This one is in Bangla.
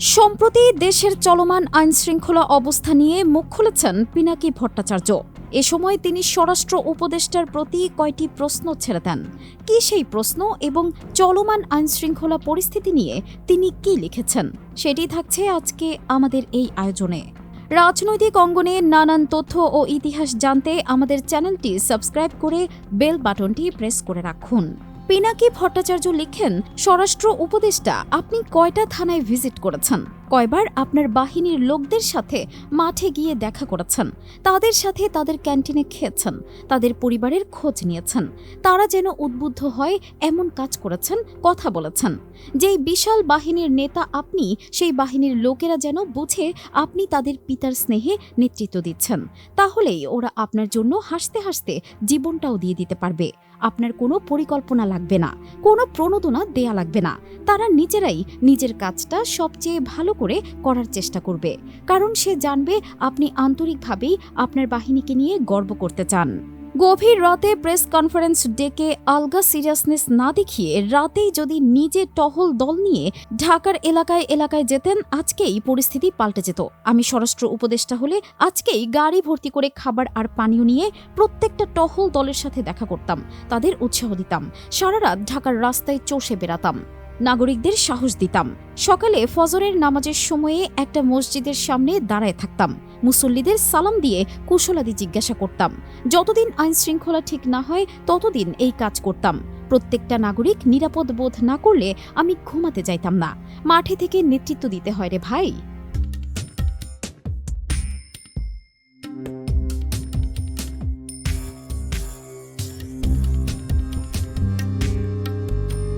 সম্প্রতি দেশের চলমান আইন শৃঙ্খলা অবস্থা নিয়ে মুখ খুলেছেন পিনাকি ভট্টাচার্য। এ সময় তিনি স্বরাষ্ট্র উপদেষ্টার প্রতি কয়টি প্রশ্ন ছেড়ে দেন। কি সেই প্রশ্ন এবং চলমান আইন শৃঙ্খলা পরিস্থিতি নিয়ে তিনি কি লিখেছেন? সেটি থাকছে আজকে আমাদের এই আয়োজনে। রাজনৈতিক অঙ্গনে নানান তথ্য ও ইতিহাস জানতে আমাদের চ্যানেলটি সাবস্ক্রাইব করে বেল বাটনটি প্রেস করে রাখুন। পিনাকি ভট্টাচার্য লিখেন স্বরাষ্ট্র উপদেষ্টা আপনি কয়টা থানায় ভিজিট করেছেন? কয়বার আপনার বাহিনীর লোকদের সাথে মাঠে গিয়ে দেখা করেছেন। তাদের সাথে তাদের ক্যান্টিনে খেয়েছেন। তাদের পরিবারের খোঁজ নিয়েছেন। তারা যেন উদ্বুদ্ধ হয়, এমন কাজ করেছেন, কথা বলেছেন। যেই বিশাল বাহিনীর নেতা আপনি, সেই বাহিনীর লোকেরা যেন বুঝে আপনি তাদের পিতার স্নেহে নেতৃত্ব দিচ্ছেন। তাহলেই ওরা আপনার জন্য হাসতে হাসতে জীবনটাও দিয়ে দিতে পারবে। আপনার কোনো পরিকল্পনা লাগবে না, কোনো প্রণোদনা দেয়া লাগবে না। তারা নিজেরাই নিজের কাজটা সবচেয়ে ভালো করে করার চেষ্টা করবে, কারণ সে জানবে আপনি আন্তরিকভাবেই আপনার বাহিনীকে নিয়ে গর্ব করতে চান। গভীর রাতে প্রেস কনফারেন্স ডেকে আলগা সিরিয়াসনেস না দেখিয়ে রাতেই যদি নিজে টহল দল নিয়ে ঢাকার এলাকায় এলাকায় যেতেন, আজকেই পরিস্থিতি পাল্টে যেত। আমি স্বরাষ্ট্র উপদেষ্টা হলে আজকেই গাড়ি ভর্তি করে খাবার আর পানীয় নিয়ে প্রত্যেকটা টহল দলের সাথে দেখা করতাম, তাদের উৎসাহ দিতাম, সারা রাত ঢাকার রাস্তায় চষে বেড়াতাম। নাগরিকদের সাহস দিতাম। সকালে ফজরের নামাজের সময়ে একটা মসজিদের সামনে দাঁড়ায় থাকতাম। মুসল্লিদের সালাম দিয়ে কুশলাদি জিজ্ঞাসা করতাম, যতদিন আইন শৃঙ্খলা ঠিক না হয়, ততদিন এই কাজ করতাম। প্রত্যেকটা নাগরিক নিরাপদ বোধ না করলে আমি ঘুমাতে যাইতাম না। মাঠে থেকে নেতৃত্ব দিতে হয় রে ভাই।